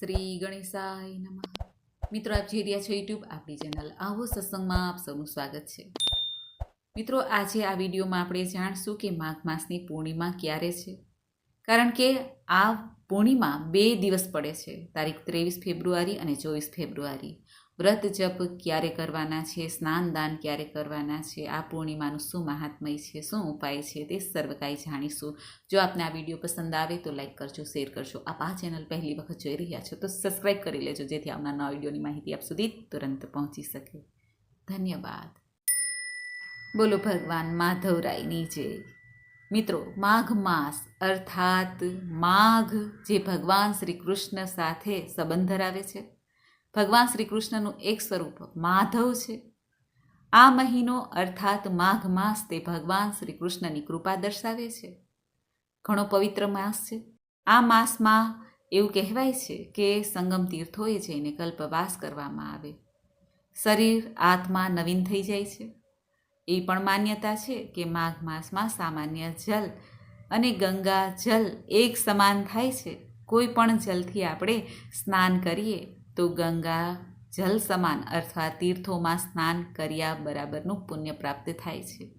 શ્રી ગણેશાય નમઃ. મિત્રો, આપ જે રહ્યા છો યુટ્યુબ આપણી ચેનલ આવો સત્સંગમાં આપ સૌનું સ્વાગત છે. મિત્રો, આજે આ વિડીયોમાં આપણે જાણશું કે માઘ માસની પૂર્ણિમા ક્યારે છે. કારણ કે આ પૂર્ણિમા બે દિવસ પડે છે. તારીખ ત્રેવીસ ફેબ્રુઆરી અને ચોવીસ ફેબ્રુઆરી. વ્રત જપ ક્યારે કરવાના છે? સ્નાન દાન ક્યારે કરવાના છે? આ પૂર્ણિમાનું શું મહાત્મય છે? શું ઉપાય છે? તે સર્વ કાંઈ જાણીશું. જો આપને આ વીડિયો પસંદ આવે તો લાઈક કરજો, શેર કરજો. આપ આ ચેનલ પહેલી વખત જોઈ રહ્યા છો તો સબસ્ક્રાઈબ કરી લેજો, જેથી આવનાર નવા વિડીયોની માહિતી આપ સુધી તુરંત પહોંચી શકે. ધન્યવાદ. બોલો ભગવાન માધવરાયની જય. મિત્રો, માઘ માસ અર્થાત માઘ જે ભગવાન શ્રી કૃષ્ણ સાથે સંબંધ ધરાવે છે. ભગવાન શ્રી કૃષ્ણનું એક સ્વરૂપ માધવ છે. આ મહિનો અર્થાત માઘ માસ તે ભગવાન શ્રી કૃષ્ણની કૃપા દર્શાવે છે. ઘણો પવિત્ર માસ છે. આ માસમાં એવું કહેવાય છે કે સંગમ તીર્થોએ જઈને કલ્પવાસ કરવામાં આવે. શરીર, આત્મા નવીન થઈ જાય છે. એ પણ માન્યતા છે કે માઘ માસમાં સામાન્ય જલ અને ગંગા જલ એક સમાન થાય છે. કોઈ પણ જલથી આપણે સ્નાન કરીએ તો ગંગા જલ સમાન અથવા તીર્થોમાં સ્નાન કર્યા બરાબરનું પુણ્ય પ્રાપ્ત થાય છે.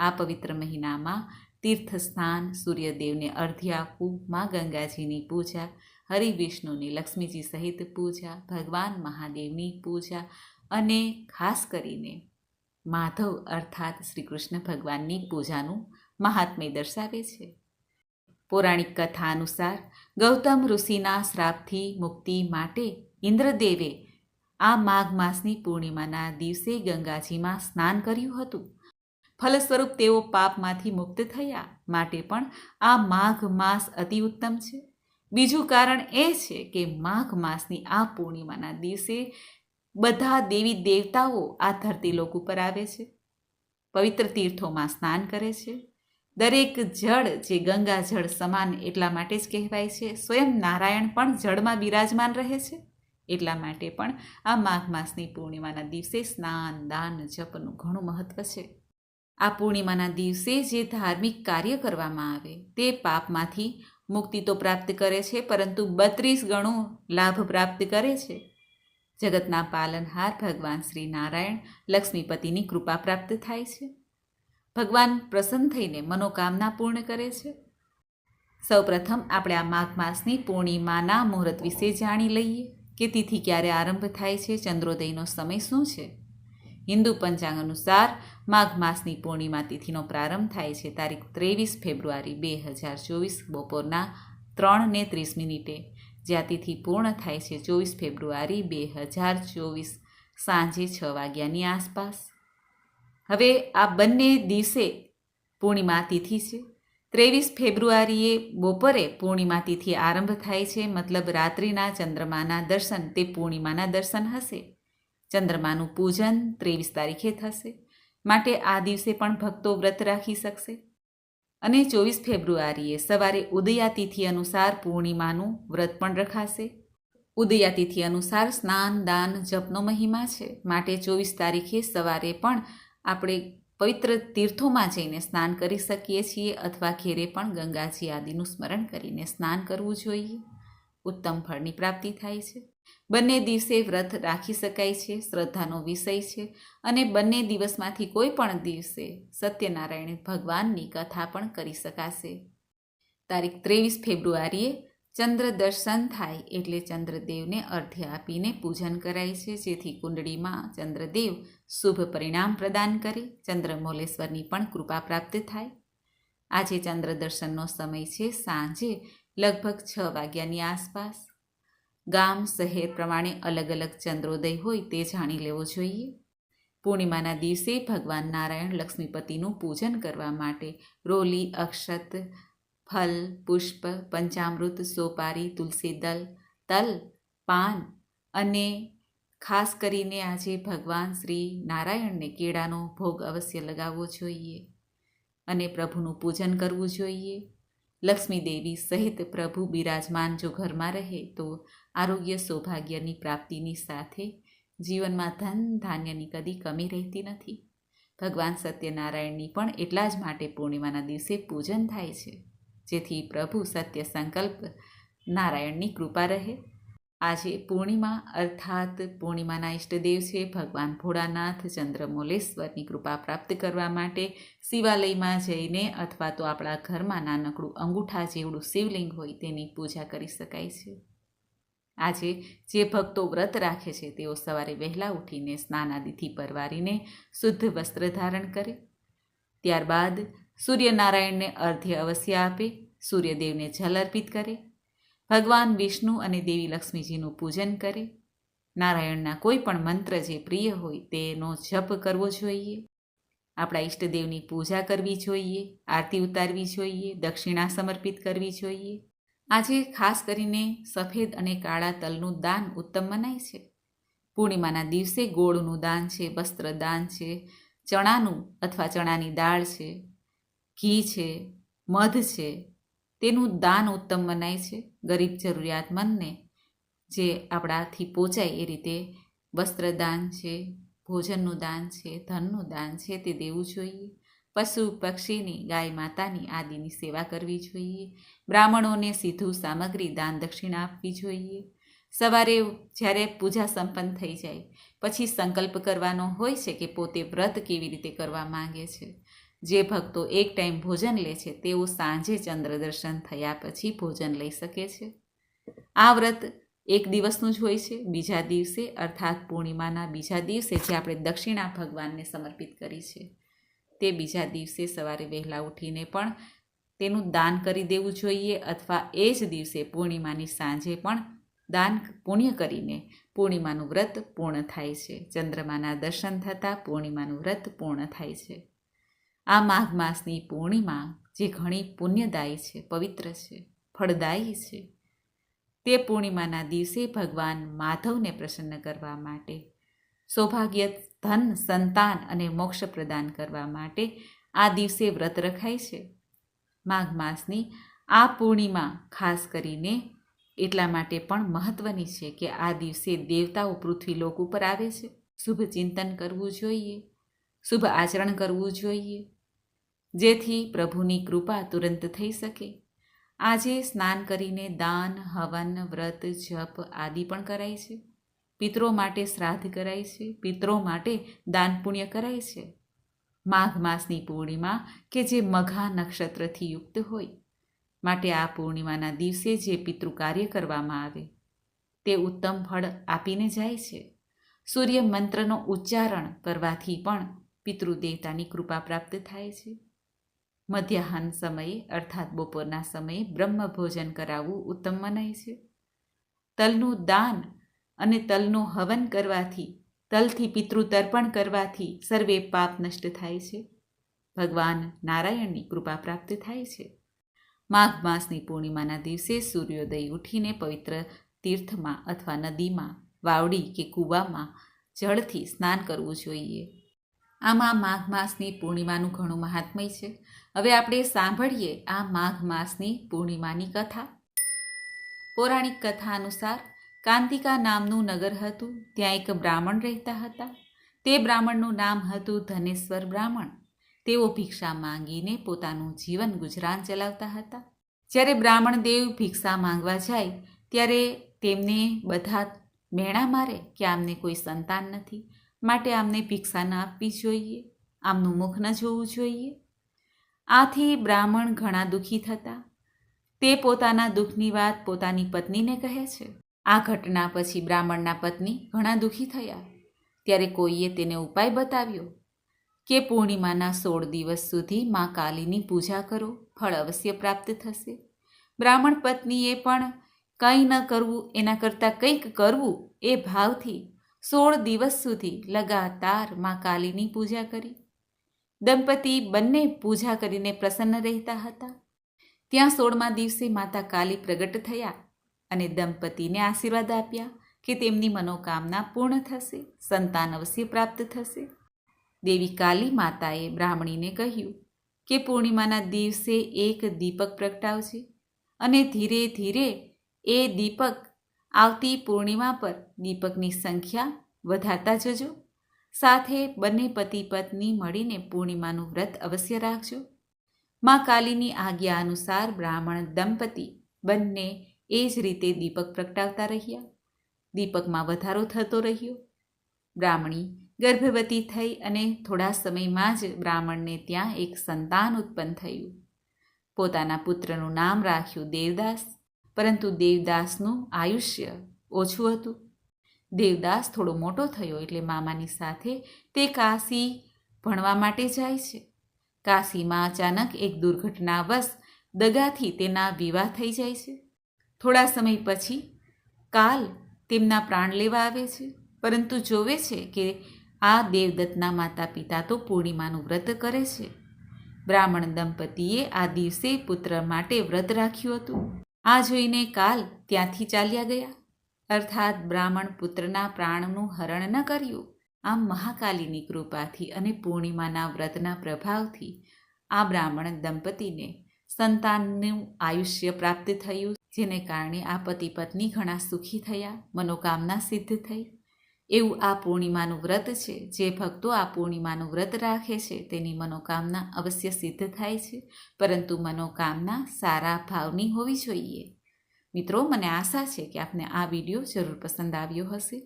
આ પવિત્ર મહિનામાં તીર્થ સ્નાન સૂર્યદેવને અર્ધ્ય આપવું, મા ગંગાજીની પૂજા, હરિવિષ્ણુની લક્ષ્મીજી સહિત પૂજા, ભગવાન મહાદેવની પૂજા અને ખાસ કરીને માધવ અર્થાત શ્રી કૃષ્ણ ભગવાનની પૂજાનું મહાત્મ્ય દર્શાવે છે. પૌરાણિક કથા અનુસાર ગૌતમ ઋષિના શ્રાપથી મુક્તિ માટે ઇન્દ્રદેવે આ માઘ માસની પૂર્ણિમાના દિવસે ગંગાજીમાં સ્નાન કર્યું હતું. ફલસ્વરૂપ તેઓ પાપમાંથી મુક્ત થયા માટે પણ આ માઘ માસ અતિ ઉત્તમ છે. બીજું કારણ એ છે કે માઘ માસની આ પૂર્ણિમાના દિવસે બધા દેવી દેવતાઓ આ ધરતી લોક ઉપર આવે છે. પવિત્ર તીર્થોમાં સ્નાન કરે છે. દરેક જળ જે ગંગા જળ સમાન એટલા માટે જ કહેવાય છે. સ્વયં નારાયણ પણ જળમાં બિરાજમાન રહે છે. એટલા માટે પણ આ માઘ માસની પૂર્ણિમાના દિવસે સ્નાન, દાન, જપનું ઘણું મહત્વ છે. આ પૂર્ણિમાના દિવસે જે ધાર્મિક કાર્ય કરવામાં આવે તે પાપમાંથી મુક્તિ તો પ્રાપ્ત કરે છે, પરંતુ બત્રીસ ગણું લાભ પ્રાપ્ત કરે છે. જગતના પાલનહાર ભગવાન શ્રી નારાયણ લક્ષ્મીપતિની કૃપા પ્રાપ્ત થાય છે. ભગવાન પ્રસન્ન થઈને મનોકામના પૂર્ણ કરે છે. સૌપ્રથમ આપણે આ માઘ માસની પૂર્ણિમાના મુહૂર્ત વિશે જાણી લઈએ કે તિથિ ક્યારે આરંભ થાય છે, ચંદ્રોદયનો સમય શું છે. હિન્દુ પંચાંગ અનુસાર માઘ માસની પૂર્ણિમા તિથિનો પ્રારંભ થાય છે તારીખ ત્રેવીસ ફેબ્રુઆરી બે હજાર ચોવીસ બપોરના ત્રણ ને ત્રીસ મિનિટે. જ્યાં તિથિ પૂર્ણ થાય છે ચોવીસ ફેબ્રુઆરી બે હજાર ચોવીસ સાંજે છ વાગ્યાની આસપાસ. હવે આ બંને દિવસે પૂર્ણિમા તિથિ છે. ત્રેવીસ ફેબ્રુઆરીએ બપોરે પૂર્ણિમા તિથિ આરંભ થાય છે, મતલબ રાત્રિના ચંદ્રમાના દર્શન, તે પૂર્ણિમાના દર્શન હશે. ચંદ્રમાનું પૂજન ત્રેવીસ તારીખે થશે. માટે આ દિવસે પણ ભક્તો વ્રત રાખી શકશે. અને ચોવીસ ફેબ્રુઆરીએ સવારે ઉદયાતિથિ અનુસાર પૂર્ણિમાનું વ્રત પણ રખાશે. ઉદયાતિથિ અનુસાર સ્નાન, દાન, જપનો મહિમા છે. માટે ચોવીસ તારીખે સવારે પણ આપણે પવિત્ર તીર્થોમાં જઈને સ્નાન કરી શકીએ છીએ અથવા ઘેરે પણ ગંગાજી આદિનું સ્મરણ કરીને સ્નાન કરવું જોઈએ. ઉત્તમ ફળની પ્રાપ્તિ થાય છે. બંને દિવસે વ્રત રાખી શકાય છે, શ્રદ્ધાનો વિષય છે અને બંને દિવસમાંથી કોઈ પણ દિવસે સત્યનારાયણ ભગવાનની કથા પણ કરી શકાશે. તારીખ ત્રેવીસ ફેબ્રુઆરીએ ચંદ્ર દર્શન થાય એટલે ચંદ્રદેવને અર્ધ્ય આપીને પૂજન કરાય છે, જેથી કુંડળીમાં ચંદ્રદેવ શુભ પરિણામ પ્રદાન કરે, ચંદ્રમૌલેશ્વરની પણ કૃપા પ્રાપ્ત થાય. આજે ચંદ્ર દર્શનનો સમય છે સાંજે લગભગ છ વાગ્યાની આસપાસ. ગામ, શહેર પ્રમાણે અલગ અલગ ચંદ્રોદય હોય તે જાણી લેવો જોઈએ. પૂર્ણિમાના દિવસે ભગવાન નારાયણ લક્ષ્મીપતિનું પૂજન કરવા માટે રોલી, અક્ષત, ફલ, પુષ્પ, પંચામૃત, સોપારી, તુલસી દલ, તલ, પાન અને ખાસ કરીને આજે ભગવાન શ્રી નારાયણને કેળાનો ભોગ અવશ્ય લગાવવો જોઈએ અને પ્રભુનું પૂજન કરવું જોઈએ. લક્ષ્મી દેવી સહિત પ્રભુ બિરાજમાન જો ઘરમાં રહે તો આરોગ્ય સૌભાગ્યની પ્રાપ્તિની સાથે જીવનમાં ધન ધાન્યની કદી કમી રહેતી નથી. ભગવાન સત્યનારાયણની પણ એટલા જ માટે પૂર્ણિમાના દિવસે પૂજન થાય છે, જેથી પ્રભુ સત્ય સંકલ્પ નારાયણની કૃપા રહે. આજે પૂર્ણિમા, અર્થાત પૂર્ણિમાના ઈષ્ટદેવ છે, ભગવાન ભોળાનાથ ચંદ્રમોલેશ્વરની કૃપા પ્રાપ્ત કરવા માટે શિવાલયમાં જઈને અથવા તો આપણા ઘરમાં નાનકડું અંગૂઠા જેવડું શિવલિંગ હોય તેની પૂજા કરી શકાય છે. આજે જે ભક્તો વ્રત રાખે છે, તેઓ સવારે વહેલા ઉઠીને સ્નાનાદિથી પરવારીને શુદ્ધ વસ્ત્ર ધારણ કરે. ત્યારબાદ સૂર્યનારાયણને અર્ધ્ય અવશ્ય આપે, સૂર્યદેવને જલ અર્પિત કરે, ભગવાન વિષ્ણુ અને દેવી લક્ષ્મીજીનું પૂજન કરે. નારાયણના કોઈ પણ મંત્ર જે પ્રિય હોય, તેનો જપ કરવો જોઈએ. આપણા ઈષ્ટદેવની પૂજા કરવી જોઈએ, આરતી ઉતારવી જોઈએ, દક્ષિણા સમર્પિત કરવી જોઈએ. આજે ખાસ કરીને સફેદ અને કાળા તલનું દાન ઉત્તમ મનાય છે. પૂર્ણિમાના દિવસે ગોળનું દાન છે વસ્ત્ર દાન છે, ચણાનું અથવા ચણાની દાળ છે, ઘી છે, મધ છે, તેનું દાન ઉત્તમ મનાય છે. ગરીબ જરૂરિયાતમંદને જે આપણાથી પહોંચાય એ રીતે વસ્ત્રદાન છે, ભોજનનું દાન છે, ધનનું દાન છે તે દેવું જોઈએ. પશુ પક્ષીની, ગાય માતાની આદિની સેવા કરવી જોઈએ. બ્રાહ્મણોને સીધું સામગ્રી દાન દક્ષિણા આપવી જોઈએ. સવારે જ્યારે પૂજા સંપન્ન થઈ જાય, પછી સંકલ્પ કરવાનો હોય છે કે પોતે વ્રત કેવી રીતે કરવા માંગે છે. જે ભક્તો એક ટાઈમ ભોજન લે છે, તેઓ સાંજે ચંદ્ર દર્શન થયા પછી ભોજન લઈ શકે છે. આ વ્રત એક દિવસનું જ હોય છે. બીજા દિવસે, અર્થાત પૂર્ણિમાના બીજા દિવસે, જે આપણે દક્ષિણા ભગવાનને સમર્પિત કરી છે. તે બીજા દિવસે સવારે વહેલા ઉઠીને પણ તેનું દાન કરી દેવું જોઈએ અથવા એ જ દિવસે પૂર્ણિમાની સાંજે પણ દાન પુણ્ય કરીને પૂર્ણિમાનું વ્રત પૂર્ણ થાય છે. ચંદ્રમાના દર્શન થતાં પૂર્ણિમાનું વ્રત પૂર્ણ થાય છે. આ માઘ માસની પૂર્ણિમા જે ઘણી પુણ્યદાયી છે, પવિત્ર છે, ફળદાયી છે, તે પૂર્ણિમાના દિવસે ભગવાન માધવને પ્રસન્ન કરવા માટે સૌભાગ્ય ધન, સંતાન અને મોક્ષ પ્રદાન કરવા માટે આ દિવસે વ્રત રખાય છે. માઘ માસની આ પૂર્ણિમા ખાસ કરીને એટલા માટે પણ મહત્વની છે કે આ દિવસે દેવતાઓ પૃથ્વીલોક ઉપર આવે છે. શુભ ચિંતન કરવું જોઈએ, શુભ આચરણ કરવું જોઈએ, જેથી પ્રભુની કૃપા તુરંત થઈ શકે. આજે સ્નાન કરીને દાન, હવન, વ્રત, જપ આદિ પણ કરાય છે. પિતરો માટે શ્રાદ્ધ કરાય છે, પિતરો માટે દાન પુણ્ય કરાય છે. માઘ માસની પૂર્ણિમા કે જે મઘા નક્ષત્રથી યુક્ત હોય, માટે આ પૂર્ણિમાના દિવસે જે પિતૃ કાર્ય કરવામાં આવે, તે ઉત્તમ ફળ આપીને જાય છે. સૂર્ય મંત્રનો ઉચ્ચારણ કરવાથી પણ પિતૃદેવતાની કૃપા પ્રાપ્ત થાય છે. મધ્યાહન સમયે, અર્થાત બપોરના સમયે બ્રહ્મ ભોજન કરાવવું ઉત્તમ મનાય છે. તલનું દાન અને તલનું હવન કરવાથી, તલથી પિતૃતર્પણ કરવાથી સર્વે પાપ નષ્ટ થાય છે. ભગવાન નારાયણની કૃપા પ્રાપ્ત થાય છે. માઘ માસની પૂર્ણિમાના દિવસે સૂર્યોદય ઉઠીને પવિત્ર તીર્થમાં અથવા નદીમાં, વાવડી કે કૂવામાં જળથી સ્નાન કરવું જોઈએ. આમાં માઘ માસની પૂર્ણિમાનું ઘણું મહાત્મય છે. હવે આપણે સાંભળીએ આ માઘ માસની પૂર્ણિમાની કથા. પૌરાણિક કથા અનુસાર કાંતિકા નામનું નગર હતું. ત્યાં એક બ્રાહ્મણ રહેતા હતા. તે બ્રાહ્મણનું નામ હતું ધનેશ્વર બ્રાહ્મણ. તેઓ ભિક્ષા માંગીને પોતાનું જીવન ગુજરાન ચલાવતા હતા. જ્યારે બ્રાહ્મણ દેવ ભિક્ષા માંગવા જાય, ત્યારે તેમને બધા મેણા મારે કે આમને કોઈ સંતાન નથી. માટે આમને ભિક્ષા ન આપવી જોઈએ. આમનું મુખ ન જોવું જોઈએ. આથી બ્રાહ્મણ ઘણા દુઃખી થતા. તે પોતાના દુઃખની વાત પોતાની પત્નીને કહે છે. આ ઘટના પછી બ્રાહ્મણના પત્ની ઘણા દુઃખી થયા. ત્યારે કોઈએ તેને ઉપાય બતાવ્યો કે પૂર્ણિમાના સોળ દિવસ સુધી મા કાલીની પૂજા કરો, ફળ અવશ્ય પ્રાપ્ત થશે. બ્રાહ્મણ પત્નીએ પણ કંઈ ન કરવું, એના કરતાં કંઈક કરવું એ ભાવથી સોળ દિવસ સુધી લગાતાર મા કાલીની પૂજા કરી. દંપતી બંને પૂજા કરીને પ્રસન્ન રહેતા હતા. ત્યાં સોળમા દિવસે માતા કાલી પ્રગટ થયા. અને દંપતીને આશીર્વાદ આપ્યા કે તેમની મનોકામના પૂર્ણ થશે, સંતાન અવશ્ય પ્રાપ્ત થશે. દેવી કાલી માતાએ બ્રાહ્મણીને કહ્યું કે પૂર્ણિમાના દિવસે એક દીપક પ્રગટાવશે અને ધીરે ધીરે એ દીપક આવતી પૂર્ણિમા પર દીપકની સંખ્યા વધારતા જજો. સાથે બંને પતિ પત્ની મળીને પૂર્ણિમાનું વ્રત અવશ્ય રાખજો. મા કાલીની આજ્ઞા અનુસાર બ્રાહ્મણ દંપતી બંને એ જ રીતે દીપક પ્રગટાવતા રહ્યા. દીપકમાં વધારો થતો રહ્યો. બ્રાહ્મણી ગર્ભવતી થઈ અને થોડા સમયમાં જ બ્રાહ્મણને ત્યાં એક સંતાન ઉત્પન્ન થયું. પોતાના પુત્રનું નામ રાખ્યું દેવદાસ, પરંતુ દેવદાસનું આયુષ્ય ઓછું હતું. દેવદાસ થોડો મોટો થયો એટલે મામાની સાથે તે કાશી ભણવા માટે જાય છે. કાશીમાં અચાનક એક દુર્ઘટનાવશ દગાથી તેના વિવાહ થઈ જાય છે. થોડા સમય પછી કાલ તેમના પ્રાણ લેવા આવે છે. પરંતુ જોવે છે કે આ દેવદત્તના માતા પિતા તો પૂર્ણિમાનું વ્રત કરે છે. બ્રાહ્મણ દંપતીએ આ દિવસે પુત્ર માટે વ્રત રાખ્યું હતું. આ જોઈને કાલ ત્યાંથી ચાલ્યા ગયા. અર્થાત બ્રાહ્મણ પુત્રના પ્રાણનું હરણ ન કર્યું. આમ મહાકાલીની કૃપાથી અને પૂર્ણિમાના વ્રતના પ્રભાવથી આ બ્રાહ્મણ દંપતીને સંતાનનું આયુષ્ય પ્રાપ્ત થયું. જેને કારણે આ પતિ પત્ની ઘણા સુખી થયા, મનોકામના સિદ્ધ થઈ. એવું આ પૂર્ણિમાનું વ્રત છે. જે ભક્તો આ પૂર્ણિમાનું વ્રત રાખે છે, તેની મનોકામના અવશ્ય સિદ્ધ થાય છે. પરંતુ મનોકામના સારા ભાવની હોવી જોઈએ. મિત્રો, મને આશા છે કે આપને આ વીડિયો જરૂર પસંદ આવ્યો હશે.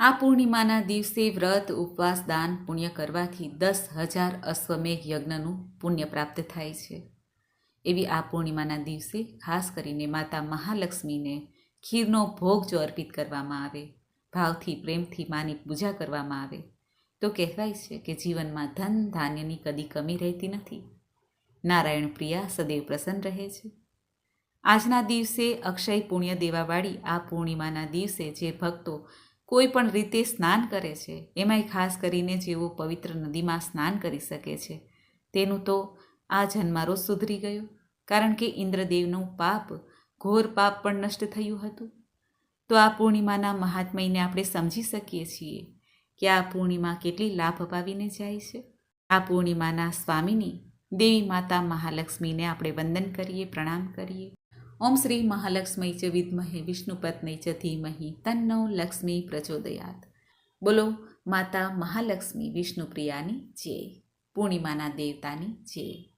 આ પૂર્ણિમાના દિવસે વ્રત, ઉપવાસ, દાન, પુણ્ય કરવાથી દસ હજાર અશ્વમેઘ યજ્ઞનું પુણ્ય પ્રાપ્ત થાય છે. એવી આ પૂર્ણિમાના દિવસે ખાસ કરીને માતા મહાલક્ષ્મીને ખીરનો ભોગ જો અર્પિત કરવામાં આવે, ભાવથી, પ્રેમથી માની પૂજા કરવામાં આવે, તો કહેવાય છે કે જીવનમાં ધન ધાન્યની કદી કમી રહેતી નથી. નારાયણ પ્રિયા સદૈવ પ્રસન્ન રહે છે. આજના દિવસે અક્ષય પુણ્ય દેવાવાળી આ પૂર્ણિમાના દિવસે જે ભક્તો કોઈ પણ રીતે સ્નાન કરે છે, એમાંય ખાસ કરીને જેઓ પવિત્ર નદીમાં સ્નાન કરી શકે છે, તેનું તો આ જન્મારો સુધરી ગયો. કારણ કે ઇન્દ્રદેવનું પાપ, ઘોર પાપ પણ નષ્ટ થયું હતું. તો આ પૂર્ણિમાના મહાત્મયને આપણે સમજી શકીએ છીએ કે આ પૂર્ણિમા કેટલી લાભ અપાવીને જાય છે. આ પૂર્ણિમાના સ્વામીની દેવી માતા મહાલક્ષ્મીને આપણે વંદન કરીએ, પ્રણામ કરીએ. ઓમ શ્રી મહાલક્ષ્મી ચ વિદ્મહે વિષ્ણુપત્ની ચ ધીમહિ તન્નો લક્ષ્મી પ્રચોદયાત. બોલો, માતા મહાલક્ષ્મી વિષ્ણુપ્રિયાની જય. પૂર્ણિમાના દેવતાની જય.